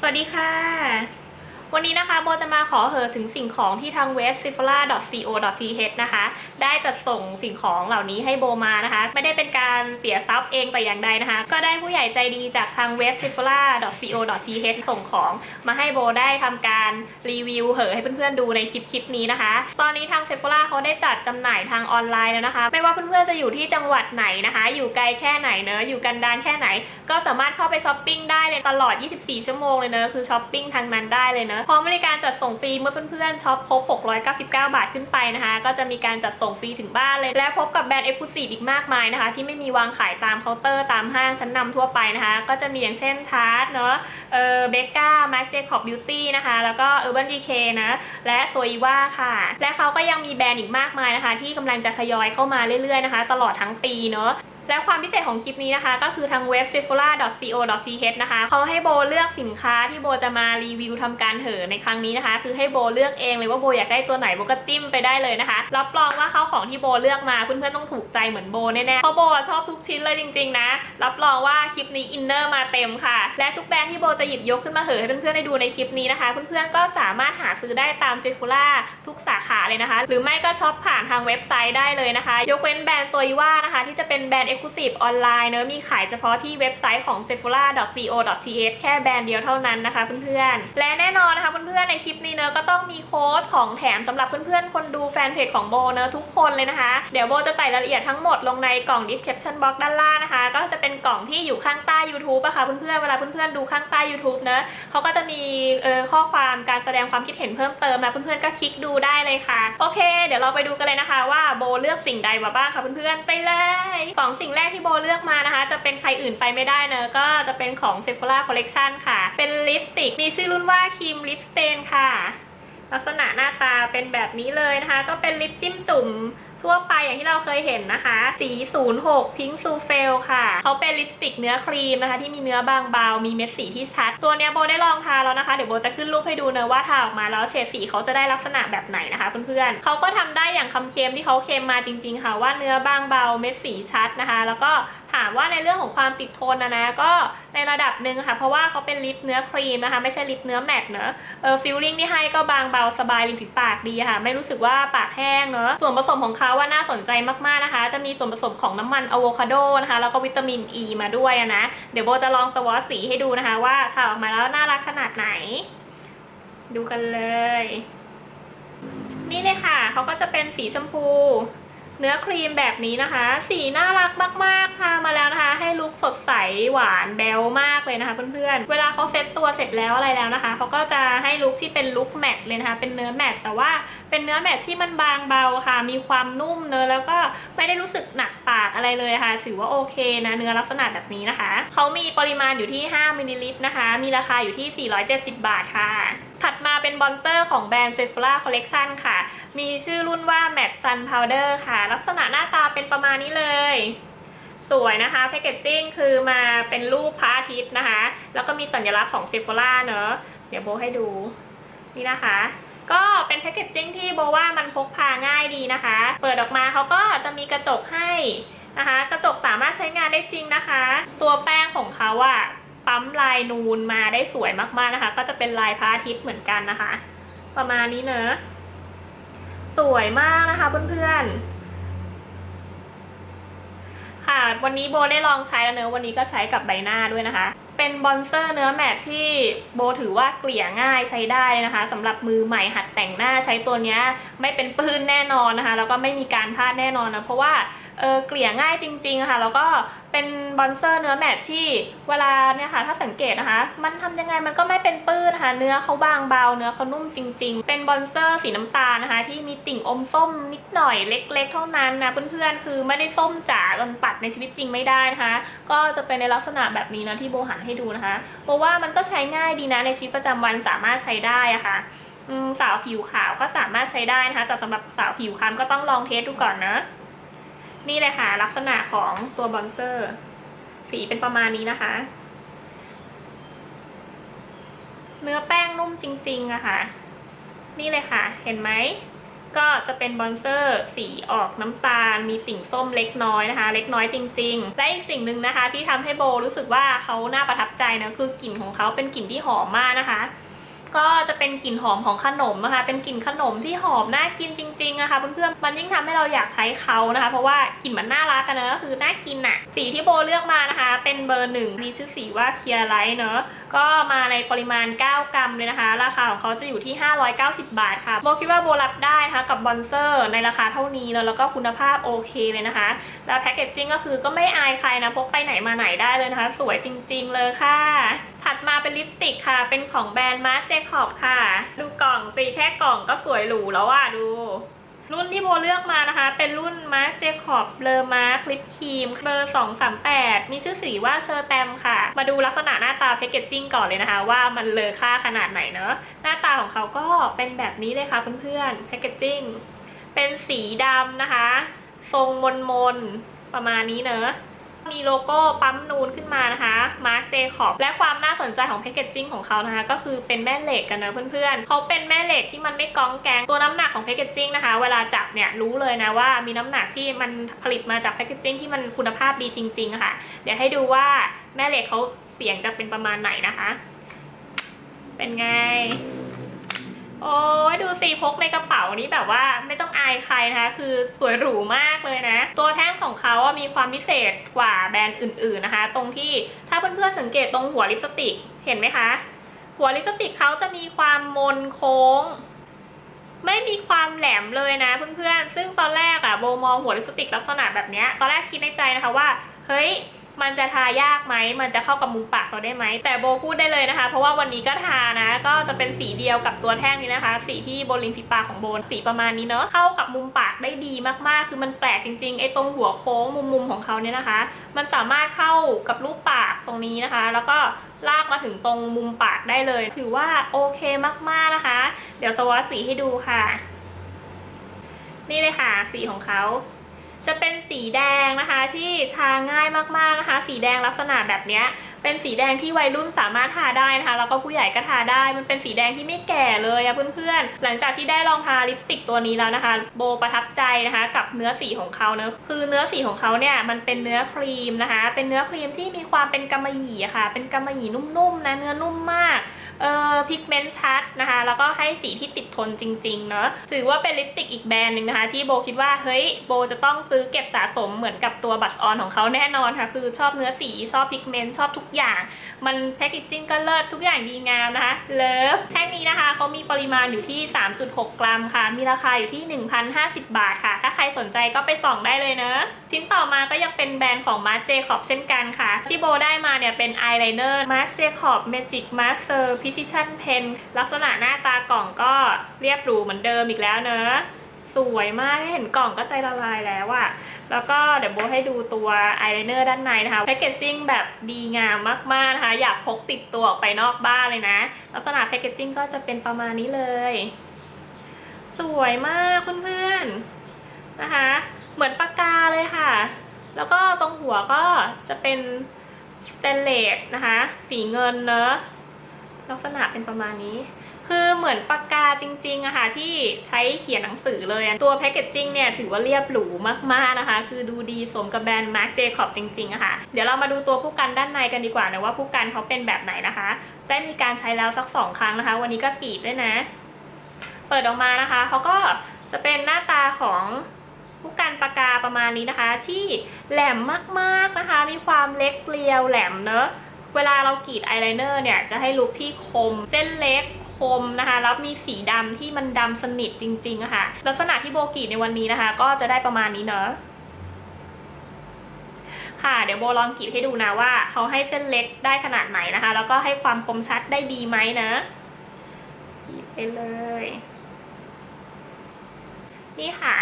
สวัสดีค่ะ วันนี้นะคะโบจะมาขอเหอถึงสิ่งของที่ทางเว็บ s i f o r a c o th นะคะ ได้จัดส่งสิ่งของเหล่านี้ให้โบมานะคะ ไม่ได้เป็นการเสียทรัพย์เองแต่อย่างใดนะคะ ก็ได้ผู้ใหญ่ใจดีจากทาง웹 s i f o r a c o th ส่งของมาให้โบได้ทำการรีวิวเหอให้เพื่อนๆดูในคลิปคลิปนี้นะคะ ตอนนี้ทาง s e p h o r a เขาได้จัดจำหน่ายทางออนไลน์แล้วนะคะ ไม่ว่าเพื่อนๆจะอยู่ที่จังหวัดไหนนะคะ อยู่ไกลแค่ไหนเนอะอยู่กันดานแค่ไหน ก็สามารถเข้าไปช้อปปิ้งได้เลยตลอด 24 ชั่วโมงเลยเนอะคือช้อปปิ้งทางนั้นได้เลยเนอะพร้อมบริการจัดส่งฟรีเมื่อเพื่อนๆช็อปครบ 699 บาทขึ้นไปนะคะ ก็จะมีการจัดส่งฟรีถึงบ้านเลย และพบกับแบรนด์เอ็กซ์คลูซีฟอีกมากมายนะคะ ที่ไม่มีวางขายตามเคาน์เตอร์ตามห้างชั้นนำทั่วไปนะคะ ก็จะมีอย่างเช่นทาร์ตเนอะเออเบก้าแม็กเจคอบบิวตี้นะคะ แล้วก็เออร์บันดีเคนะและโซอีว่าค่ะ และเขาก็ยังมีแบรนด์อีกมากมายนะคะ ที่กำลังจะทยอยเข้ามาเรื่อยๆนะคะ ตลอดทั้งปีเนาะ และความพิเศษของคลิปนี้นะคะ ก็คือทางเว็บ s i f o r a c o th นะคะเขาให้โบเลือกสินค้าที่โบจะมารีวิวทำการเหอในครั้งนี้นะคะ คือให้โบเลือกเองเลยว่าโบอยากได้ตัวไหนโบก็จิ้มไปได้เลยนะคะ รับรองว่าเขาของที่โบเลือกมาเพื่อนๆต้องถูกใจเหมือนโบแน่ๆเพราะโบชอบทุกชิ้นเลยจริงๆนะ รับรองว่าคลิปนี้อินเนอร์มาเต็มค่ะ และทุกแบรนด์ที่โบจะหยิบยกขึ้นมาเหอให้เพื่อนๆได้ดูในคลิปนี้นะคะ เพื่อนๆก็สามารถหาซื้อได้ตาม s e p h o r a ทุกสาขาเลยนะคะ หรือไม่ก็ช็อปผ่านทางเว็บไซต์ได้เลยนะคะ ยกเว้นแบรนด์โซยว่านะคะ ที่จะเป็นแบรนด์ออนไลน์เนอะมีขายเฉพาะที่เว็บไซต์ของ sephora.co.th แค่แบรนด์เดียวเท่านั้นนะคะเพื่อนๆ และแน่นอนนะคะเพื่อนๆในคลิปนี้เนอะก็ต้องมีโค้ดของแถมสำหรับเพื่อนๆ คนดูแฟนเพจของโบเนอะทุกคนเลยนะคะ เดี๋ยวโบจะใส่รายละเอียดทั้งหมดลงในกล่อง description box ด้านล่างนะคะ ก็จะเป็นกล่องที่อยู่ข้างใต้ YouTube อะค่ะเพื่อนๆ เวลาเพื่อนๆ ดูข้างใต้ YouTube เนอะเขาก็จะมีเอ่อข้อความการแสดงความคิดเห็นเพิ่มเติมนะเพื่อนๆ ก็คลิกดูได้เลยค่ะ โอเค เดี๋ยวเราไปดูกันเลยนะคะว่าโบเลือกสิ่งใดมาบ้างค่ะเพื่อนๆ ไปเลยสองสิ่งแรกที่โบเลือกมานะคะ จะเป็นใครอื่นไปไม่ได้เนอะก็จะเป็นของ Sephora Collection ค่ะ เป็นลิปสติก มีชื่อรุ่นว่าครีมลิปสเตนค่ะ ลักษณะหน้าตาเป็นแบบนี้เลยนะคะ ก็เป็นลิปจิ้มจุ่ม ทั่วไปอย่างที่เราเคยเห็นนะคะ สี 06 Pink s u f e l ค่ะ เขาเป็นลิปสติกเนื้อครีมนะคะ ที่มีเนื้อบางเบา มีเม็ดสีที่ชัด ตัวเนี้ยโบได้ลองทาแล้วนะคะ เดี๋ยวโบจะขึ้นรูปให้ดูเนอะว่าทาออกมาแล้วเฉดสีเขาจะได้ลักษณะแบบไหนนะคะเพื่อนๆเขาก็ทำได้อย่างคำเคลมที่เขาเคลมมาจริง ๆ ค่ะว่าเนื้อบางเบา เม็ดสีชัดนะคะ แล้วก็ามว่าในเรื่องของความติดทนนะนะก็ในระดับหนึ่งค่ะ เพราะว่าเขาเป็นลิปเนื้อครีมนะคะ ไม่ใช่ลิปเนื้อแมตต์เนอะเออฟิลลิ่งที่ให้ก็บางเบาสบายริมฝีปากดีค่ะ ไม่รู้สึกว่าปากแห้งเนอะส่วนผสมของเขาว่าน่าสนใจมากๆนะคะ จะมีส่วนผสมของน้ำมันอะโวคาโดนะคะ แล้วก็วิตามินอ e ีมาด้วยนะ เดี๋ยวโบจะลองสวอตสีให้ดูนะคะ ว่าทาออกมาแล้วน่ารักขนาดไหน ดูกันเลย นี่เลยค่ะเขาก็จะเป็นสีชมพู เนื้อครีมแบบนี้นะคะ สีน่ารักมากๆทามาแล้วนะคะ ให้ลุคสดใสหวานแบลมากเลยนะคะเพื่อนๆ เวลาเขาเซ็ตตัวเสร็จแล้วอะไรแล้วนะคะเขาก็จะให้ลุคที่เป็นลุคแมตต์เลยนะคะ เป็นเนื้อแมตต์แต่ว่าเป็นเนื้อแมตต์ที่มันบางเบาค่ะ มีความนุ่มเนื้อแล้วก็ไม่ได้รู้สึกหนักปากอะไรเลยค่ะ ถือว่าโอเคนะเนื้อลักษณะแบบนี้นะคะเขามีปริมาณอยู่ที่ 5มิลลิลิตรนะคะ มีราคาอยู่ที่ 470 บาทค่ะ เป็นบอนเซอร์ของแบรนด์ Sephora Collection ค่ะ มีชื่อรุ่นว่า Matte Sun Powder ค่ะ ลักษณะหน้าตาเป็นประมาณนี้เลย สวยนะคะแพคเกจจิ้งคือมาเป็นรูปพระอาทิตย์นะคะ แล้วก็มีสัญลักษณ์ของ Sephora เนอะเดี๋ยวโบให้ดู นี่นะคะก็เป็นแพคเกจจิ้งที่โบว่ามันพกพาง่ายดีนะคะ เปิดออกมาเขาก็จะมีกระจกให้นะคะ กระจกสามารถใช้งานได้จริงนะคะ ตัวแป้งของเขาอะ ปั๊มลายนูนมาได้สวยมากๆนะคะ ก็จะเป็นลายพระอาทิตย์เหมือนกันนะคะ ประมาณนี้เนอะสวยมากนะคะเพื่อนๆค่ะ วันนี้โบได้ลองใช้แล้วเนอะวันนี้ก็ใช้กับใบหน้าด้วยนะคะ เป็นบอนเซอร์เนื้อแมทที่โบถือว่าเกลี่ยง่ายใช้ได้นะคะสำหรับมือใหม่หัดแต่งหน้าใช้ตัวนี้ไม่เป็นปื้นแน่นอนนะคะ แล้วก็ไม่มีการพลาดแน่นอนนะเพราะว่า เออเกลี่ยง่ายจริงๆค่ะแล้วก็เป็นบอนเซอร์เนื้อแมทที่เวลาเนี่ยค่ะถ้าสังเกตนะคะ มันทำยังไงมันก็ไม่เป็นปื้นนะคะเนื้อเขาบางเบาเนื้อเขานุ่มจริง ๆ เป็นบอนเซอร์สีน้ำตาลนะคะ ที่มีติ่งอมส้มนิดหน่อยเล็ก ๆ เท่านั้นนะเพื่อนๆคือไม่ได้ส้มจ๋าจนปัดในชีวิตจริงไม่ได้นะคะ ก็จะเป็นในลักษณะแบบนี้นะที่โบหันให้ดูนะคะเพราะว่ามันก็ใช้ง่ายดีนะในชีวิตประจำวันสามารถใช้ได้ะค่ะสาวผิวขาวก็สามารถใช้ได้นะคะแต่สำหรับสาวผิวคล้ำก็ต้องลองเทสดูก่อนนะ นี่เลยค่ะลักษณะของตัวบอนเซอร์ สีเป็นประมาณนี้นะคะ เนื้อแป้งนุ่มจริงๆอะค่ะ นี่เลยค่ะ เห็นไหม ก็จะเป็นบอนเซอร์สีออกน้ำตาล มีติ่งส้มเล็กน้อยนะคะ เล็กน้อยจริง ๆ และอีกสิ่งหนึ่งนะคะ ที่ทำให้โบรู้สึกว่าเขาน่าประทับใจนะคือกลิ่นของเขาเป็นกลิ่นที่หอมมากนะคะ ก็จะเป็นกลิ่นหอมของขนมนะคะ เป็นกลิ่นขนมที่หอมน่ากินจริงๆนะคะเพื่อนๆ มันยิ่งทำให้เราอยากใช้เขานะคะ เพราะว่ากลิ่นมันน่ารักกันเนอะก็คือน่ากินอะสีที่โบเลือกมานะคะ เป็นเบอร์หนึ่งมีชื่อสีว่าเคียร์ไลท์เนอะก็มาในปริมาณ 9 กรัมเลยนะคะ ราคาของเขาจะอยู่ที่ 590 บาทค่ะโบคิดว่าโบรับได้นะคะกับบอนเซอร์ในราคาเท่านี้แล้วแล้วก็คุณภาพโอเคเลยนะคะ แล้วแพคเกจจิ้งก็คือก็ไม่อายใครนะพกไปไหนมาไหนได้เลยนะคะ สวยจริง ๆ เลยค่ะ ถัดมาเป็นลิปสติกค่ะ เป็นของแบรนด์มาร์เจคอบค่ะ ดูกล่องสิแค่กล่องก็สวยหรูแล้วอะดู รุ่นที่โบเลือกมานะคะ เป็นรุ่นมา ร์เจคอบเลอมาร์คลิปครีมเบอร์238 มีชื่อสีว่าเชอร์แตมค่ะ มาดูลักษณะหน้าตาแพคเกจจิ้งก่อนเลยนะคะ ว่ามันเลอค่าขนาดไหนเนอะหน้าตาของเขาก็เป็นแบบนี้เลยค่ะเพื่อนๆแพคเกจจิ้งเป็นสีดำนะคะ ทรงมนมนๆประมาณนี้เนอะ มีโลโก้ปั๊มนูนขึ้นมานะคะมาร์ j เจคอบและความน่าสนใจของแพคเกจจิ้งของเขานะคะ ก็คือเป็นแม่เหล็กกันนะเพื่อนๆเขาเป็นแม่เหล็กที่มันไม่กองแกงตัวน้ำหนักของแพคเกจจิ้งนะคะ เวลาจับเนี่ยรู้เลยนะว่ามีน้ำหนักที่มันผลิตมาจากแพคเกจจิ้งที่มันคุณภาพดีจริงๆะค่ะ เดี๋ยวให้ดูว่าแม่เหล็กเขาเสียงจะเป็นประมาณไหนนะคะ เป็นไง โอ้ดูสิพกในกระเป๋านี้แบบว่าไม่ต้องอายใครนะคะคือสวยหรูมากเลยนะ ตัวแท่งของเขาอะมีความพิเศษกว่าแบรนด์อื่น ๆนะคะ ตรงที่ถ้าเพื่อนๆสังเกตตรงหัวลิปสติกเห็นไหมคะ หัวลิปสติกเขาจะมีความมนโค้ง ไม่มีความแหลมเลยนะเพื่อนๆซึ่งตอนแรกอะโบมองหัวลิปสติกลักษณะแบบนี้ตอนแรกคิดในใจนะคะว่าเฮ้ย มันจะทายากไหม มันจะเข้ากับมุมปากเราได้ไหม แต่โบพูดได้เลยนะคะ เพราะว่าวันนี้ก็ทานะ ก็จะเป็นสีเดียวกับตัวแท่งนี้นะคะ สีที่บนริมฝีปากของโบนสีประมาณนี้เนาะ เข้ากับมุมปากได้ดีมากๆ คือมันแปลกจริงๆ ไอ้ตรงหัวโค้งมุมๆของเขาเนี่ยนะคะ มันสามารถเข้ากับรูปปากตรงนี้นะคะ แล้วก็ลากมาถึงตรงมุมปากได้เลย ถือว่าโอเคมากๆนะคะ เดี๋ยวสวอตสีให้ดูค่ะ นี่เลยค่ะ สีของเขา จะเป็นสีแดงนะคะที่ทาง่ายมากๆนะคะ สีแดงลักษณะแบบนี้เป็นสีแดงที่วัยรุ่นสามารถทาได้นะคะแล้วก็ผู้ใหญ่ก็ทาได้ มันเป็นสีแดงที่ไม่แก่เลยอะเพื่อนๆ หลังจากที่ได้ลองทาลิปสติกตัวนี้แล้วนะคะ โบประทับใจนะคะกับเนื้อสีของเขาเนอะคือเนื้อสีของเขาเนี่ยมันเป็นเนื้อครีมนะคะ เป็นเนื้อครีมที่มีความเป็นกำมะหยี่ค่ะ เป็นกำมะหยี่นุ่มๆนะเนื้อนุ่มมาก เอ่อพิกเมนต์ชัดนะคะ แล้วก็ให้สีที่ติดทนจริงๆเนอะถือว่าเป็นลิปสติกอีกแบรนด์หนึ่งนะคะ ที่โบคิดว่าเฮ้ยโบจะต้องซื้อเก็บสะสมเหมือนกับตัวบัตรออนของเขาแน่นอนค่ะ คือชอบเนื้อสีชอบพิกเมนต์ชอบทุกอย่าง มันแพคเกจจิ้งก็เลิศทุกอย่างดีงามนะคะเลิฟแท่งนี้นะคะเขามีปริมาณอยู่ที่ 3.6 กรัมค่ะ มีราคาอยู่ที่ 1,050 บาทค่ะ ถ้าใครสนใจก็ไปส่องได้เลยเนอะชิ้นต่อมาก็ยังเป็นแบรนด์ของมาร์เจคอบเช่นกันค่ะ ที่โบได้มาเนี่ยเป็นอายไลเนอร์มาร์เจคอบเมจิกมาสเตอร์พซิชันเพนลักษณะหน้าตากล่องก็เรียบหรูเหมือนเดิมอีกแล้วเนอะสวยมากเห็นกล่องก็ใจละลายแล้วอะแล้วก็เดี๋ยวโบให้ดูตัวอายไลเนอร์ด้านในนะคะแพคเกจจิ้งแบบดีงามมากๆนะคะ อยากพกติดตัวออกไปนอกบ้านเลยนะ ลักษณะแพคเกจจิ้งก็จะเป็นประมาณนี้เลย สวยมากเพื่อนๆนะคะ เหมือนปากกาเลยค่ะ แล้วก็ตรงหัวก็จะเป็นสเตนเลสนะคะ สีเงินเนอะ ลักษณะเป็นประมาณนี้ คือเหมือนปากกาจริงๆอะค่ะที่ใช้เขียนหนังสือเลยตัวแพคเกจจิ้งเนี่ยถือว่าเรียบหรูมากๆนะคะ คือดูดีสมกับแบรนด์มาร์ j เจคอบจริงๆอะค่ะ เดี๋ยวเรามาดูตัวผู้กันด้านในกันดีกว่านะว่าผู้กันเขาเป็นแบบไหนนะคะ ได้มีการใช้แล้วสักสองครั้งนะคะ วันนี้ก็กรีดด้วยนะ เปิดออกมานะคะเขาก็จะเป็นหน้าตาของผู้กันปากกาประมาณนี้นะคะ ที่แหลมมากๆนะคะ มีความเล็กเกลียวแหลมเนอะ เวลาเรากรีดอายไลเนอร์เนี่ยจะให้ลุคที่คม เส้นเล็กคมนะคะแล้วมีสีดำที่มันดำสนิทจริงๆอะค่ะ ลักษณะที่โบกรีดในวันนี้นะคะ ก็จะได้ประมาณนี้เนอะค่ะ เดี๋ยวโบลองกรีดให้ดูนะว่าเขาให้เส้นเล็กได้ขนาดไหนนะคะ แล้วก็ให้ความคมชัดได้ดีไหมนะกรีดไปเลย นี่ค่ะ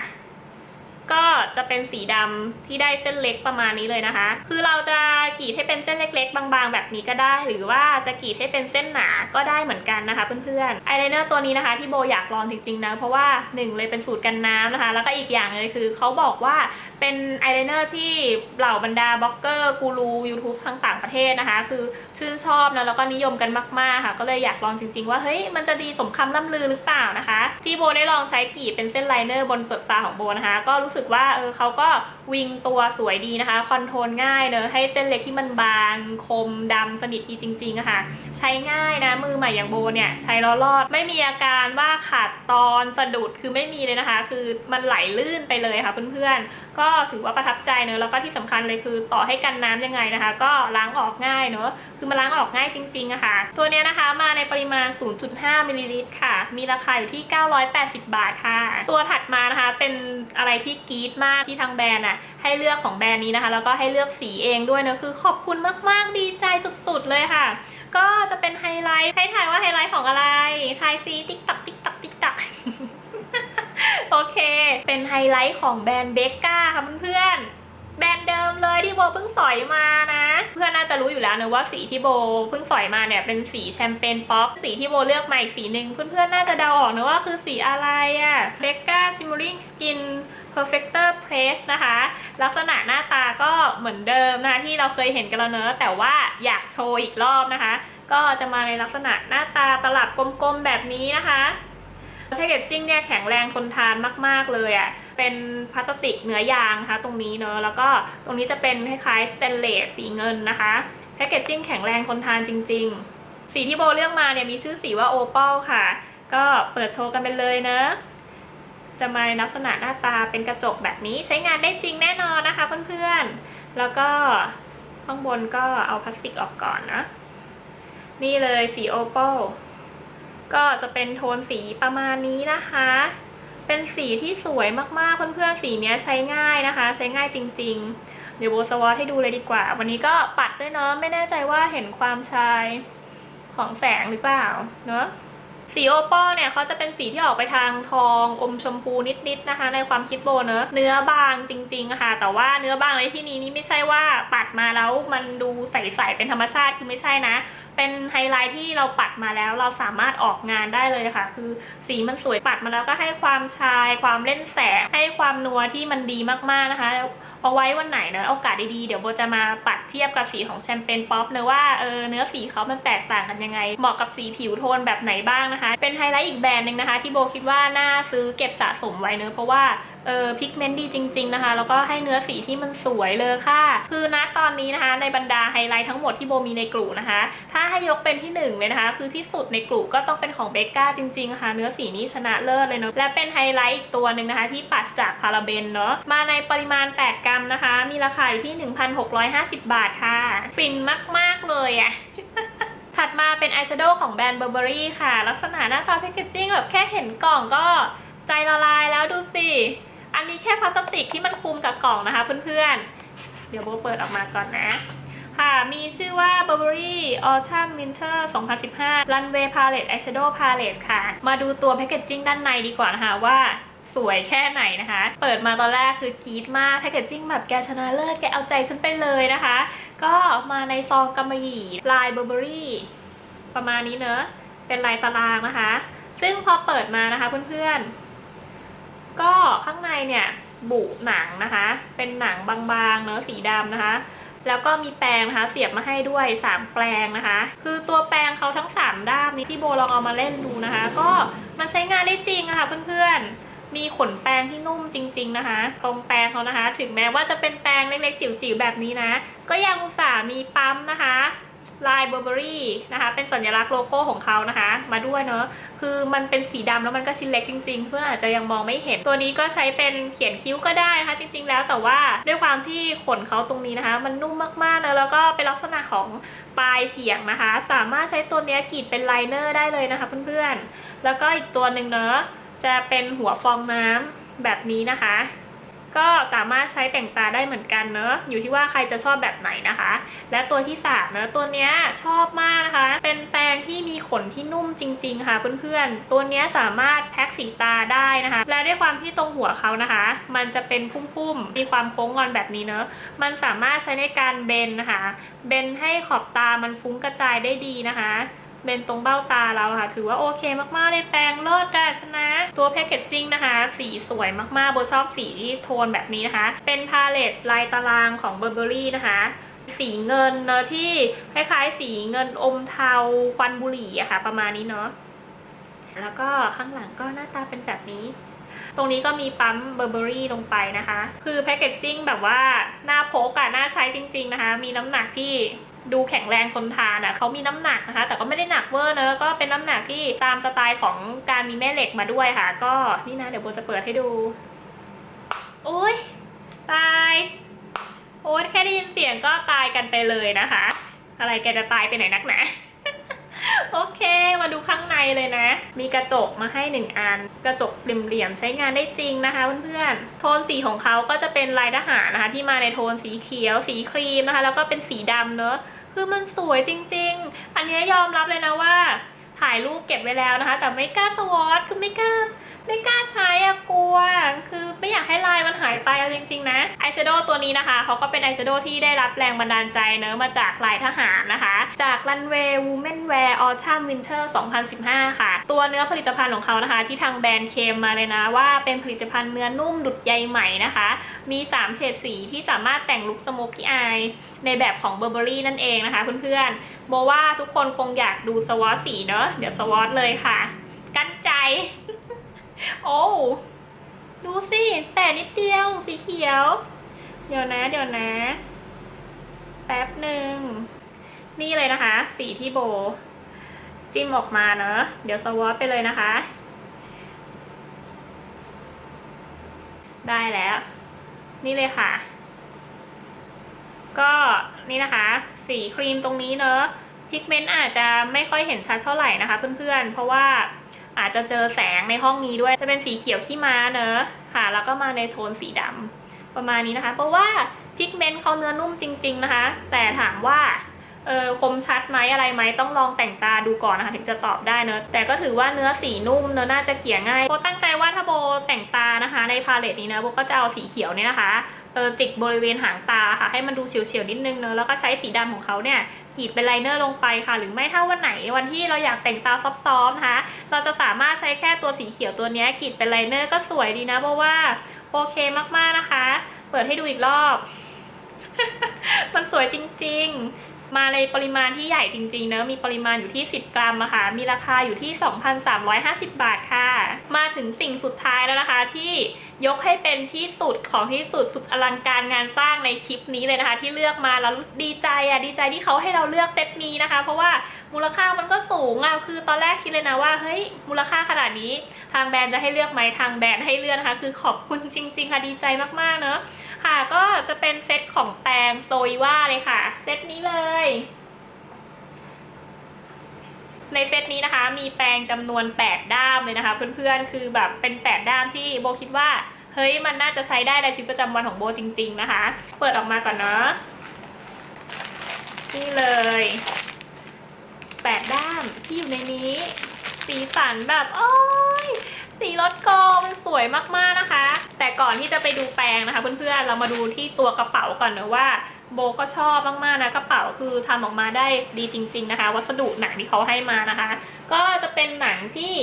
ก็จะเป็นสีดำที่ได้เส้นเล็กประมาณนี้เลยนะคะ คือเราจะกรีดให้เป็นเส้นเล็ก ๆ บางๆ แบบนี้ก็ได้ หรือว่าจะกรีดให้เป็นเส้นหนาก็ได้เหมือนกันนะคะเพื่อนๆ อายไลเนอร์ตัวนี้นะคะที่โบอยากลองจริงๆนะเพราะว่าหนึ่งเลยเป็นสูตรกันน้ำนะคะ แล้วก็อีกอย่างเลยคือเขาบอกว่าเป็นอายไลเนอร์ที่เหล่าบรรดาบล็อกเกอร์กูรู YouTube ทั้งต่างประเทศนะคะ คือชื่นชอบนะแล้วก็นิยมกันมากๆค่ะ ก็เลยอยากลองจริง ๆ ว่าเฮ้ยมันจะดีสมคำล่ำลือหรือเปล่านะคะ ที่โบได้ลองใช้กรีดเป็นเส้นไลเนอร์บนเปลือกตาของโบนะคะ ก็รู้สึกึกว่าเออเขาก็วิงตัวสวยดีนะคะ คอนโทรลง่ายเนอะให้เส้นเล็กที่มันบาง คมดำสนิทดีจริงๆอะค่ะใช้ง่ายนะมือใหม่อย่างโบเนี่ยใช้แล้วรอด ไม่มีอาการว่าขาดตอนสะดุดคือไม่มีเลยนะคะ คือมันไหลลื่นไปเลยค่ะเพื่อนๆ ก็ถือว่าประทับใจเนอะแล้วก็ที่สำคัญเลยคือต่อให้กันน้ำยังไงนะคะ ก็ล้างออกง่ายเนอะคือมันล้างออกง่ายจริงๆอะค่ะ ตัวเนี้ยนะคะมาในปริมาณ 0.5มิลลิลิตรค่ะ มีราคาอยู่ที่ 980 บาทค่ะ ตัวถัดมานะคะเป็นอะไรที่กรี๊ดมากที่ทางแบรนด์อะให้เลือกของแบรนด์นี้นะคะ แล้วก็ให้เลือกสีเองด้วยเนอะคือขอบคุณมากๆดีใจสุดๆเลยค่ะ ก็จะเป็นไฮไลท์ให้ถ่ายว่าไฮไลท์ของอะไรทายซีติ๊กตักติ๊กตักติ๊กตักโอเค เป็นไฮไลท์ของแบรนด์เบกก้าค่ะเพื่อนๆแบรนด์เดิมเลยที่โบเพิ่งสอยมานะ เพื่อนน่าจะรู้อยู่แล้วนะว่าสีที่โบเพิ่งสอยมาเนี่ยเป็นสีแชมเปญป๊อปสีที่โบเลือกมาอีกสีหนึ่งเพื่อนๆน่าจะเดาออกนะว่าคือสีอะไรอะเบกก้าชิม m ริงสกิน Perfector Press นะคะ ลักษณะหน้าตาก็เหมือนเดิมนะคะที่เราเคยเห็นกันแล้วเนอะแต่ว่าอยากโชว์อีกรอบนะคะ ก็จะมาในลักษณะหน้าตาตลับกลมๆแบบนี้นะคะแพคเกจจิ้งเนี่ยแข็งแรงทนทานมาก ๆ เลยอะ่ะ เป็นพลาสติกเนื้อยางนะคะตรงนี้เนอะแล้วก็ตรงนี้จะเป็นคล้ายๆสเตนเลสสีเงินนะคะแพคเกจจิ้งแข็งแรงทนทานจริง ๆ สีที่โบเลือกมาเนี่ยมีชื่อสีว่าโอปอลค่ะ ก็เปิดโชว์กันไปเลยเนอะ จะมาลักษณะหน้าตาเป็นกระจกแบบนี้ใช้งานได้จริงแน่นอนนะคะเพื่อนๆ แล้วก็ข้างบนก็เอาพลาสติกออกก่อนนะ นี่เลยสีโอโปลก็จะเป็นโทนสีประมาณนี้นะคะ เป็นสีที่สวยมากๆเพื่อนๆ สีนี้ใช้ง่ายนะคะ ใช้ง่ายจริง ๆ เดี๋ยวโบสวอตให้ดูเลยดีกว่า วันนี้ก็ปัดด้วยเนาะไม่แน่ใจว่าเห็นความชายของแสงหรือเปล่าเนาะ สีโอปอลเนี่ยเขาจะเป็นสีที่ออกไปทางทองอมชมพูนิดๆนะคะ ในความคิดโบเนอะเนื้อบางจริงๆค่ะ แต่ว่าเนื้อบางในที่นี้นี่ไม่ใช่ว่าปัดมาแล้วมันดูใสๆเป็นธรรมชาติคือไม่ใช่นะ เป็นไฮไลท์ที่เราปัดมาแล้วเราสามารถออกงานได้เลยค่ะ คือสีมันสวยปัดมาแล้วก็ให้ความชาย ความเล่นแสงให้ความนัวที่มันดีมากๆนะคะ เอาไว้วันไหนเนอะโอกาสดีๆ เดี๋ยวโบจะมาปัดเทียบกับสีของแชมเปญป๊อปเนอะว่าเออเนื้อสีเขามันแตกต่างกันยังไง เหมาะกับสีผิวโทนแบบไหนบ้างนะคะ เป็นไฮไลท์อีกแบรนด์หนึ่งนะคะ ที่โบคิดว่าน่าซื้อเก็บสะสมไว้เนอะเพราะว่า เออพิกเมนต์ดีจริง ๆนะคะ แล้วก็ให้เนื้อสีที่มันสวยเลยค่ะ คือณตอนนี้นะคะ ในบรรดาไฮไลท์ทั้งหมดที่โบมีในกลุ่นะคะ ถ้าให้ยกเป็นที่หนึ่งเลยนะคะ คือที่สุดในกลุ่มก็ต้องเป็นของเบกก้าจริงๆค่ะ เนื้อสีนี้ชนะเลิศเลยเนาะและเป็นไฮไลท์อีกตัวหนึ่งนะคะ ที่ปัดจากพาราเบนเนาะมาในปริมาณ 8 กรัมนะคะ มีราคาอยู่ที่ 1,650 บาทค่ะฟินมากๆเลยอะถัดมาเป็นอายแชโดว์ของแบรนด์ Burberry ค่ะ ลักษณะหน้าตาแพคเกจจิ้งแบบแค่เห็นกล่องก็ใจละลายแล้วดูสิ อันนี้แค่พลาสติกที่มันคลุมกับกล่องนะคะเพื่อนๆ เดี๋ยวโบเปิดออกมาก่อนนะ ค่ะ มีชื่อว่า Burberry Autumn Winter 2015 Runway Palette Eyeshadow Palette ค่ะ มาดูตัวแพคเกจจิ้งด้านในดีกว่านะคะว่าสวยแค่ไหนนะคะ เปิดมาตอนแรกคือกรี๊ดมากแพคเกจจิ้งแบบแกชนะเลิศแกเอาใจฉันไปเลยนะคะ ก็มาในซองกำมะหยี่ลาย Burberry ประมาณนี้เนอะ เป็นลายตารางนะคะ ซึ่งพอเปิดมานะคะเพื่อนๆ ก็ข้างในเนี่ยบุหนังนะคะ เป็นหนังบางๆเนอะสีดำนะคะ แล้วก็มีแปรงนะคะ เสียบมาให้ด้วย 3 แปรงนะคะ คือตัวแปรงเขาทั้ง 3 ด้ามนี้ที่โบลองเอามาเล่นดูนะคะ ก็มันใช้งานได้จริงอะค่ะเพื่อนๆ มีขนแปรงที่นุ่มจริง ๆนะคะ ตรงแปรงเขานะคะ ถึงแม้ว่าจะเป็นแปรงเล็กๆจิ๋วๆแบบนี้นะ ก็ยังอุตส่าห์มีปั๊มนะคะ ลายเบอร์เบอรี่นะคะ เป็นสัญลักษณ์โลโก้ของเขานะคะ มาด้วยเนอะคือมันเป็นสีดำแล้วมันก็ชิ้นเล็กจริงๆ เพื่ออาจจะยังมองไม่เห็น ตัวนี้ก็ใช้เป็นเขียนคิ้วก็ได้นะคะ จริง ๆ แล้วแต่ว่าด้วยความที่ขนเขาตรงนี้นะคะ มันนุ่มมากๆเลยแล้วก็เป็นลักษณะของปลายเฉียงนะคะ สามารถใช้ตัวนี้กรีดเป็นไลเนอร์ได้เลยนะคะเพื่อนๆ แล้วก็อีกตัวหนึ่งเนอะจะเป็นหัวฟองน้ำแบบนี้นะคะ ก็สามารถใช้แต่งตาได้เหมือนกันเนอะอยู่ที่ว่าใครจะชอบแบบไหนนะคะ และตัวที่สามเนอะตัวเนี้ยชอบมากนะคะ เป็นแปรงที่มีขนที่นุ่มจริง ๆ ค่ะเพื่อนๆ ตัวเนี้ยสามารถแพ็คสีตาได้นะคะ และด้วยความที่ตรงหัวเขานะคะ มันจะเป็นพุ่มๆ มีความโค้งงอนแบบนี้เนอะมันสามารถใช้ในการเบนนะคะ เบนให้ขอบตามันฟุ้งกระจายได้ดีนะคะ เบนตรงเบ้าตาเราค่ะ ถือว่าโอเคมากๆเลยแปรงเลิศอะชนะ ตัวแพคเกจจิ้งนะคะ สีสวยมากๆโบชอบสีโทนแบบนี้นะคะ เป็นพาเลตลายตารางของ Burberry นะคะสีเงินเนอะที่คล้ายๆ สีเงินอมเทาควันบุหรี่อะค่ะ ประมาณนี้เนาะแล้วก็ข้างหลังก็หน้าตาเป็นแบบนี้ ตรงนี้ก็มีปั๊มเบอร์เบอรี่ลงไปนะคะ คือแพคเกจจิ้งแบบว่าหน้าพกอะหน่าใช้จริง ๆ นะคะ มีน้ำหนักที่ ดูแข็งแรงทนทานอะเขามีน้ำหนักนะคะ แต่ก็ไม่ได้หนักเวอร์เนะก็เป็นน้ำหนักที่ตามสไตล์ของการมีแม่เหล็กมาด้วยค่ะ ก็นี่นะเดี๋ยวโบจะเปิดให้ดูโอ้ยตายโอ้ยแค่ได้ยินเสียงก็ตายกันไปเลยนะคะ อะไรแกจะตายไปไหนนักหนาโอเค มาดูข้างในเลยนะ มีกระจกมาให้หนึ่งอัน กระจกเหลี่ยมๆใช้งานได้จริงนะคะเพื่อนๆ โทนสีของเขาก็จะเป็นลายทหารนะคะ ที่มาในโทนสีเขียว สีครีมนะคะ แล้วก็เป็นสีดำเนอะ คือมันสวยจริง ๆ อันนี้ยอมรับเลยนะว่า ถ่ายรูปเก็บไว้แล้วนะคะ แต่ไม่กล้าสวอตคือไม่กล้า ไม่กล้าใช้อะกลัว คือไม่อยากให้ลายมันหายไปเอาจริงๆนะอายแชโดว์ตัวนี้นะคะเขาก็เป็นอายแชโดว์ที่ได้รับแรงบันดาลใจเนอะมาจากลายทหารนะคะ จากรันเวย์วูแมนแวร์ออทัมวินเทอร์2015 ค่ะ ตัวเนื้อผลิตภัณฑ์ของเขานะคะ ที่ทางแบรนด์เคมมาเลยนะว่าเป็นผลิตภัณฑ์เนื้อนุ่มดุดใยไหมนะคะ มี 3 เฉดสีที่สามารถแต่งลุคสโมกกี้อายในแบบของเบอร์เบอรี่นั่นเองนะคะเพื่อนๆโบว่าทุกคนคงอยากดูสวอตสีเนอะเดี๋ยวสวอตเลยค่ะ กั้นใจ โอ้ดูสิแต่นิดเดียวสีเขียว เดี๋ยวนะ เดี๋ยวนะ แป๊บหนึ่ง นี่เลยนะคะ สีที่โบ จิ้มออกมาเนอะเดี๋ยวสวอตไปเลยนะคะ ได้แล้ว นี่เลยค่ะ ก็นี่นะคะ สีครีมตรงนี้เนอะพิกเมนต์อาจจะไม่ค่อยเห็นชัดเท่าไหร่นะคะเพื่อนๆ เพราะว่า อาจจะเจอแสงในห้องนี้ด้วย จะเป็นสีเขียวขี้ม้าเนอะค่ะ แล้วก็มาในโทนสีดำประมาณนี้นะคะ เพราะว่าพิกเมนต์เขาเนื้อนุ่มจริง ๆนะคะ แต่ถามว่าเออคมชัดไหมอะไรไหมต้องลองแต่งตาดูก่อนนะคะถึงจะตอบได้เนอะแต่ก็ถือว่าเนื้อสีนุ่มเนอะน่าจะเกี่ยง่ายโบตั้งใจว่าถ้าโบแต่งตานะคะ ในพาเลตนี้เนอะโบก็จะเอาสีเขียวเนี่ยนะคะเออจิกบริเวณหางตาค่ะให้มันดูเฉียวๆนิดนึงเนอะแล้วก็ใช้สีดำของเขาเนี่ยขีดเป็นไลเนอร์ลงไปค่ะ หรือไม่ถ้าวันไหนวันที่เราอยากแต่งตาซอฟๆนะคะ เราจะสามารถใช้แค่ตัวสีเขียวตัวนี้กรีดเป็นไลเนอร์ก็สวยดีนะเพราะว่าโอเคมากๆนะคะ เปิดให้ดูอีกรอบ มันสวยจริง ๆมาในปริมาณที่ใหญ่จริงๆเนอะมีปริมาณอยู่ที่ 10 กรัมอะค่ะ มีราคาอยู่ที่ 2,350 บาทค่ะ มาถึงสิ่งสุดท้ายแล้วนะคะที่ ยกให้เป็นที่สุดของที่สุดสุดอลังการงานสร้างในคลิปนี้เลยนะคะ ที่เลือกมาแล้วดีใจอะดีใจที่เขาให้เราเลือกเซตนี้นะคะ เพราะว่ามูลค่ามันก็สูงอะคือตอนแรกคิดเลยนะว่าเฮ้ยมูลค่าขนาดนี้ ทางแบรนด์จะให้เลือกไหมทางแบรนด์ให้เลือกนะคะ คือขอบคุณจริง ๆ ค่ะดีใจมากๆเนอะค่ะก็จะเป็นเซตของแปรงโซยว่าเลยค่ะ เซตนี้เลย ในเซตนี้นะคะ มีแปรงจำนวน 8 ด้ามเลยนะคะ เพื่อนๆ คือแบบเป็น 8 ด้ามที่โบคิดว่า เฮ้ยมันน่าจะใช้ได้ในชีวิตประจำวันของโบจริง ๆนะคะ เปิดออกมาก่อนเนาะนี่เลย 8 ด้ามที่อยู่ในนี้ สีสันแบบโอ้ยสีรถโกมันสวยมากๆนะคะ แต่ก่อนที่จะไปดูแปรงนะคะ เพื่อนๆ เรามาดูที่ตัวกระเป๋าก่อนเนะว่า โบก็ชอบมากๆนะกระเป๋าคือทำออกมาได้ดีจริง ๆนะคะ วัสดุหนังที่เขาให้มานะคะ ก็จะเป็นหนังที่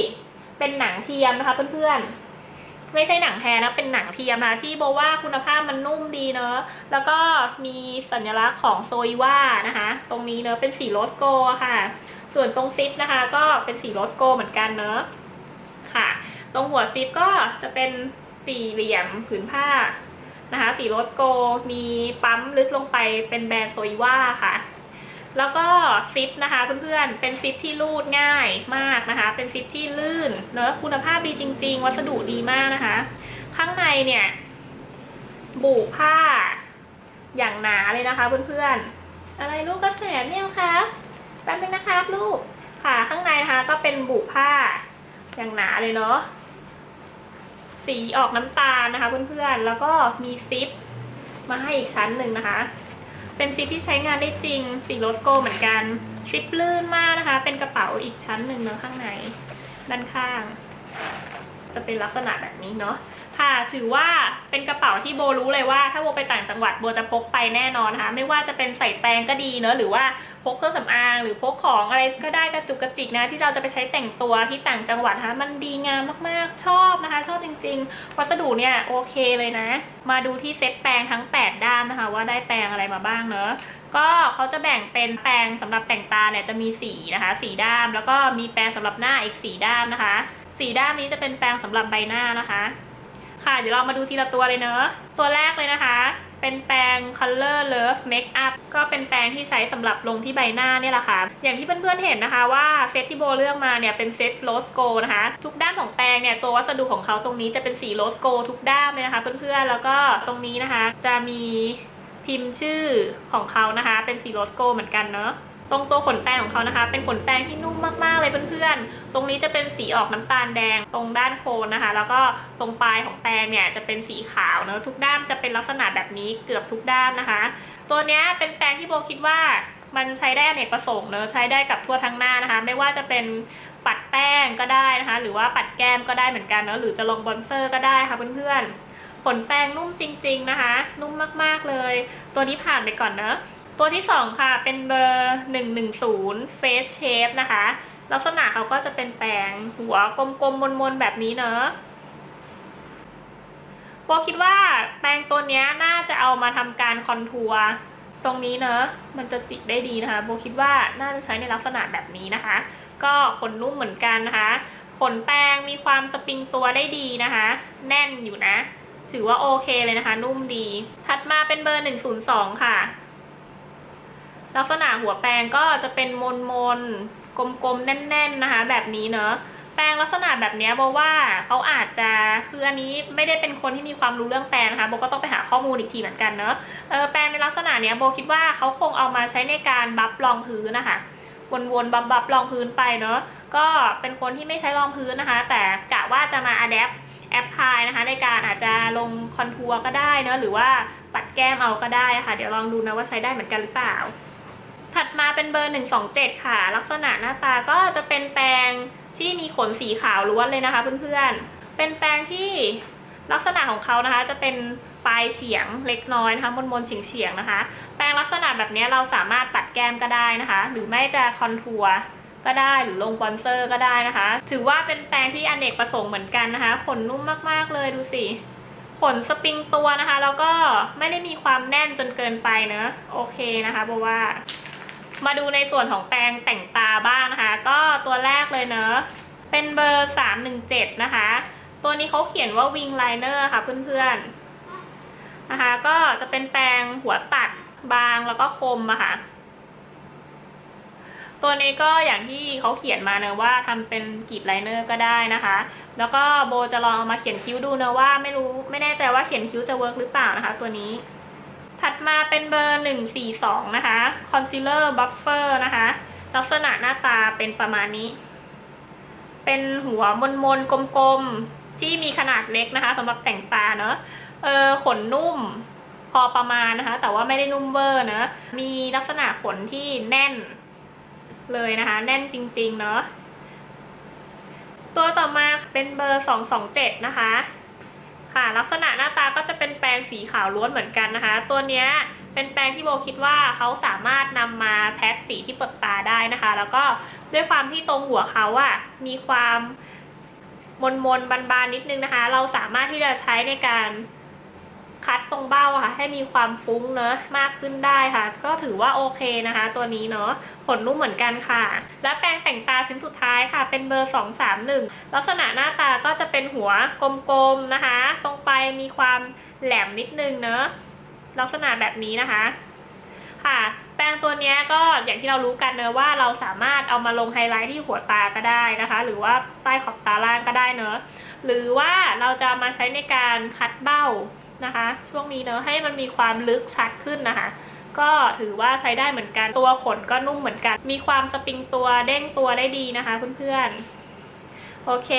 เป็นหนังเทียมนะคะเพื่อนๆ ไม่ใช่หนังแท้นะเป็นหนังเทียมนะที่โบว่าคุณภาพมันนุ่มดีเนอะแล้วก็มีสัญลักษณ์ของโซยว่านะคะ ตรงนี้เนอะเป็นสีโรสโกค่ะ ส่วนตรงซิปนะคะ ก็เป็นสีโรสโกเหมือนกันเนอะค่ะ ตรงหัวซิปก็จะเป็นสี่เหลี่ยมผืนผ้า นะคะสีโรสโกมีปั๊มลึกลงไปเป็นแบรนด์โซยว่าค่ะ แล้วก็ซิปนะคะเพื่อนๆ เป็นซิปที่รูดง่ายมากนะคะ เป็นซิปที่ลื่นเนอะคุณภาพดีจริง ๆ วัสดุดีมากนะคะ ข้างในเนี่ยบุผ้าอย่างหนาเลยนะคะเพื่อนๆ อะไรลูกกระแสเนี่ยครับแป๊บนึงนะครับลูกค่ะข้างในนะคะก็เป็นบุผ้าอย่างหนาเลยเนาะ สีออกน้ำตาลนะคะเพื่อนๆ แล้วก็มีซิปมาให้อีกชั้นหนึ่งนะคะ เป็นซิปที่ใช้งานได้จริง สีโลโก้เหมือนกัน ซิปลื่นมากนะคะ เป็นกระเป๋าอีกชั้นหนึ่งเนื้อข้างใน ด้านข้าง จะเป็นลักษณะแบบนี้เนาะค่ะถือว่าเป็นกระเป๋าที่โบรู้เลยว่า ถ้าโบไปต่างจังหวัดโบจะพกไปแน่นอนนะคะไม่ว่าจะเป็นใส่แปรงก็ดีเนอะหรือว่าพกเครื่องสำอางหรือพกของอะไรก็ได้กระจุกกระจิกนะที่เราจะไปใช้แต่งตัวที่ต่างจังหวัดนะคะมันดีงามมากๆ ชอบนะคะ ชอบจริง ๆ วัสดุเนี่ยโอเคเลยนะ มาดูที่เซ็ตแปรงทั้ง 8 ด้านนะคะ ว่าได้แปรงอะไรมาบ้างเนอะก็เขาจะแบ่งเป็นแปรงสำหรับแต่งตาเนี่ยจะมีสีนะคะสีด้าม แล้วก็มีแปรงสำหรับหน้าอีกสีด้ามนะคะ สีด้ามนี้จะเป็นแปรงสำหรับใบหน้านะคะ ค่ะเดี๋ยวเรามาดูทีละตัวเลยเนอะตัวแรกเลยนะคะ เป็นแปรง Color Love Makeup ก็เป็นแปรงที่ใช้สำหรับลงที่ใบหน้าเนี่ยแหละค่ะอย่างที่เพื่อนๆเห็นนะคะว่าเซตที่โบเลือกมาเนี่ยเป็นเซตโรสโกนะคะ ทุกด้านของแปรงเนี่ยตัววัสดุของเขาตรงนี้จะเป็นสีโรสโกทุกด้านเลยนะคะ เพื่อนๆแล้วก็ตรงนี้นะคะจะมีพิมพ์ชื่อของเขานะคะ เป็นสีโรสโกเหมือนกันเนอะ ตรงตัวขนแปรงของเขานะคะ เป็นขนแปรงที่นุ่มมากๆเลยเพื่อนๆ ตรงนี้จะเป็นสีออกน้ำตาลแดงตรงด้านโคนนะคะ แล้วก็ตรงปลายของแปรงเนี่ยจะเป็นสีขาวเนอะทุกด้านจะเป็นลักษณะแบบนี้เกือบทุกด้านนะคะ ตัวเนี้ยเป็นแปรงที่โบคิดว่ามันใช้ได้อเนกประสงค์เนอะใช้ได้กับทั่วทั้งหน้านะคะ ไม่ว่าจะเป็นปัดแป้งก็ได้นะคะ หรือว่าปัดแก้มก็ได้เหมือนกันเนอะหรือจะลงบอนเซอร์ก็ได้ค่ะเพื่อนๆขนแปรงนุ่มจริง ๆนะคะ นุ่มมากๆเลย ตัวนี้ผ่านไปก่อนเนอะ ตัวที่ 2 ค่ะ เป็นเบอร์ 110 Face Shape นะคะ ลักษณะเขาก็จะเป็นแปรงหัวกลมๆ มนๆ แบบนี้เนอะโบคิดว่าแปรงตัวนี้น่าจะเอามาทำการคอนทัวร์ตรงนี้เนอะมันจะจิกได้ดีนะคะโบคิดว่าน่าจะใช้ในลักษณะแบบนี้นะคะ ก็ขนนุ่มเหมือนกันนะคะ ขนแปรงมีความสปริงตัวได้ดีนะคะ แน่นอยู่นะ ถือว่าโอเคเลยนะคะ นุ่มดี ถัดมาเป็นเบอร์ 102 ค่ะ ลักษณะหัวแปรงก็จะเป็นมนมนๆกลมๆแน่น ๆนะคะ แบบนี้เนอะแปรงลักษณะแบบนี้โบว่าเขาอาจจะคืออันนี้ไม่ได้เป็นคนที่มีความรู้เรื่องแปรงนะคะโบก็ต้องไปหาข้อมูลอีกทีเหมือนกันเนอะเออแปรงในลักษณะเนี้ยโบคิดว่าเขาคงเอามาใช้ในการบัฟรองพื้นนะคะวนๆบัฟบัฟรองพื้นไปเนอะก็เป็นคนที่ไม่ใช้รองพื้นนะคะ แต่กะว่าจะมาอัดแอปแอปพลายนะคะในการอาจจะลงคอนทัวร์ก็ได้เนอะหรือว่าปัดแก้มเอาก็ได้ค่ะ เดี๋ยวลองดูนะว่าใช้ได้เหมือนกันหรือเปล่า ถัดมาเป็นเบอร์ 127 ค่ะ ลักษณะหน้าตาก็จะเป็นแปรงที่มีขนสีขาวล้วนเลยนะคะเพื่อนๆ เป็นแปรงที่ลักษณะของเขานะคะ จะเป็นปลายเฉียงเล็กน้อยนะคะมนมนเฉียงเฉียงนะคะ แปรงลักษณะแบบนี้เราสามารถปัดแก้มก็ได้นะคะ หรือไม่จะคอนทัวร์ก็ได้หรือลงบอนเซอร์ก็ได้นะคะ ถือว่าเป็นแปรงที่อเนกประสงค์เหมือนกันนะคะ ขนนุ่มมากๆเลยดูสิขนสปริงตัวนะคะ แล้วก็ไม่ได้มีความแน่นจนเกินไปเนอะโอเคนะคะเพราะว่า มาดูในส่วนของแปรงแต่งตาบ้างนะคะ ก็ตัวแรกเลยเนอะเป็นเบอร์ 317 นะคะ ตัวนี้เขาเขียนว่าวิงไลเนอร์ค่ะเพื่อนๆนะคะ ก็จะเป็นแปรงหัวตัดบางแล้วก็คมอะค่ะ ตัวนี้ก็อย่างที่เขาเขียนมาเนอะว่าทำเป็นกรีดไลเนอร์ก็ได้นะคะ แล้วก็โบจะลองเอามาเขียนคิ้วดูเนอะว่าไม่รู้ไม่แน่ใจว่าเขียนคิ้วจะเวิร์กหรือเปล่านะคะ ตัวนี้ มาเป็นเบอร์ 142 นะคะ Concealer Buffer นะคะ ลักษณะหน้าตาเป็นประมาณนี้ เป็นหัวมนมนๆกลมๆ ที่มีขนาดเล็กนะคะสำหรับแต่งตาเนอะเออขนนุ่มพอประมาณนะคะ แต่ว่าไม่ได้นุ่มเวอร์เนอะมีลักษณะขนที่แน่นเลยนะคะ แน่นจริง ๆ เนอะตัวต่อมาเป็นเบอร์ 227 นะคะ ค่ะ ลักษณะหน้าตาก็จะเป็นแปรงสีขาวล้วนเหมือนกันนะคะ ตัวเนี้ยเป็นแปรงที่โบคิดว่าเขาสามารถนำมาแพ็คสีที่เปิดตาได้นะคะ แล้วก็ด้วยความที่ตรงหัวเขาอะมีความมนมนๆบานๆนิดนึงนะคะ เราสามารถที่จะใช้ในการ คัดตรงเบ้าค่ะ ให้มีความฟุ้งเนอะมากขึ้นได้ค่ะ ก็ถือว่าโอเคนะคะ ตัวนี้เนาะขนนุ่มเหมือนกันค่ะ และแปรงแต่งตาชิ้นสุดท้ายค่ะ เป็นเบอร์ 231 ลักษณะหน้าตาก็จะเป็นหัวกลมๆนะคะ ตรงไปมีความแหลมนิดนึงเนอะลักษณะแบบนี้นะคะ ค่ะแปรงตัวนี้ก็อย่างที่เรารู้กันเนอะว่าเราสามารถเอามาลงไฮไลท์ที่หัวตาก็ได้นะคะ หรือว่าใต้ขอบตาล่างก็ได้เนอะหรือว่าเราจะมาใช้ในการคัดเบ้า นะคะ ช่วงนี้เนอะให้มันมีความลึกชัดขึ้นนะคะ ก็ถือว่าใช้ได้เหมือนกันตัวขนก็นุ่มเหมือนกัน มีความสปริงตัวเด้งตัวได้ดีนะคะเพื่อนๆโอเค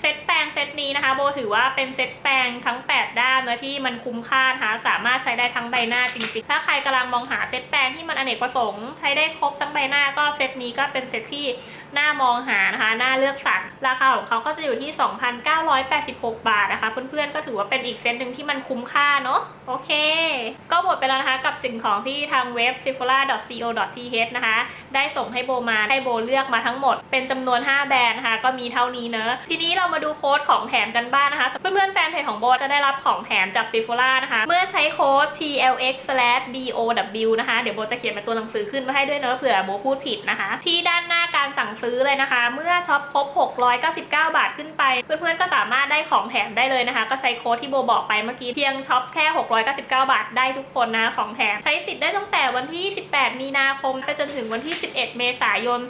เซตแปรงเซตนี้นะคะ โบถือว่าเป็นเซตแปรงทั้ง 8 ด้านเนอะที่มันคุ้มค่านะคะสามารถใช้ได้ทั้งใบหน้าจริงๆ ถ้าใครกำลังมองหาเซตแปรงที่มันอเนกประสงค์ใช้ได้ครบทั้งใบหน้าก็เซตนี้ก็เป็นเซตที่ หน่ามองหานะคะ หน่าเลือกสรรราคาของเขาก็จะอยู่ที่ 2,986 บาทนะคะ เพื่อนๆก็ถือว่าเป็นอีกเซตหนึ่งที่มันคุ้มค่าเนาะโอเค ก็หมดไปแล้วนะคะกับสิ่งของที่ทางเว็บ sephora.co.th นะคะ ได้ส่งให้โบมาให้โบเลือกมาทั้งหมด เป็นจำนวน 5 แบรนด์นะคะ ก็มีเท่านี้เนอะทีนี้เรามาดูโค้ดของแถมกันบ้างนะคะ เพื่อนๆแฟนเพจของโบจะได้รับของแถมจาก Sephora นะคะ เมื่อใช้โค้ด TLX/BOW นะคะ เดี๋ยวโบจะเขียนเป็นตัวหนังสือขึ้นมาให้ด้วยเนอะเผื่อโบพูดผิดนะคะ ที่ด้านหน้าการสั่งซื้อเลยนะคะ เมื่อช็อปครบ 699 บาทขึ้นไป เพื่อนๆก็สามารถได้ของแถมได้เลยนะคะ ก็ใช้โค้ดที่โบบอกไปเมื่อกี้เพียงช็อปแค่ 699 บาทได้ทุกคนนะของแถมใช้สิทธิ์ได้ตั้งแต่วันที่ 18 มีนาคมไปจนถึงวันที่ 11 เมษายน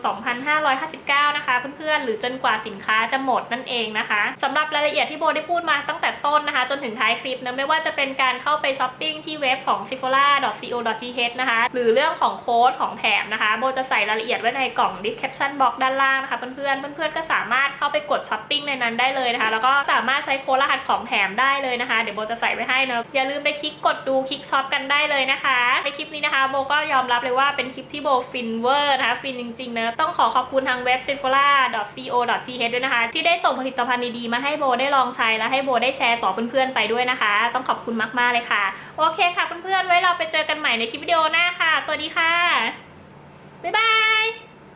2559 นะคะ เพื่อนๆหรือจนกว่าสินค้าจะหมดนั่นเองนะคะสำหรับรายละเอียดที่โบได้พูดมาตั้งแต่ต้นนะคะ จนถึงท้ายคลิปนะไม่ว่าจะเป็นการเข้าไปช้อปปิ้งที่เว็บของ sephora.co.th นะคะหรือเรื่องของโค้ดของแถมนะคะ โบจะใส่รายละเอียดไว้ในกล่อง description box ด้านล่างนะคะเพื่อนๆเพื่อนๆก็สามารถเข้าไปกดช้อปปิ้งในนั้นได้เลยนะคะ แล้วก็สามารถใช้โค้ดรหัสของแถมได้เลยนะคะ เดี๋ยวโบจะใส่ไว้ให้เนะอย่าลืมไปคลิกกดดูคลิกช็อปกันได้เลยนะคะ ในคลิปนี้นะคะโบก็ยอมรับเลยว่าเป็นคลิปที่โบฟินเวอร์นะคะฟินจริงๆเนอะต้องขอขอบคุณทางเว็บ sephora.co.th ด้วยนะคะ ที่ได้ส่งผลิตภัณฑ์ดีๆมาให้โบได้ลองใช้และให้โบได้แชร์ต่อเพื่อนๆไปด้วยนะคะ ต้องขอบคุณมากๆเลยค่ะ โอเคค่ะเพื่อนๆไว้เราไปเจอกันใหม่ในคลิปวิดีโอหน้าค่ะ สวัสดีค่ะบ๊ายบาย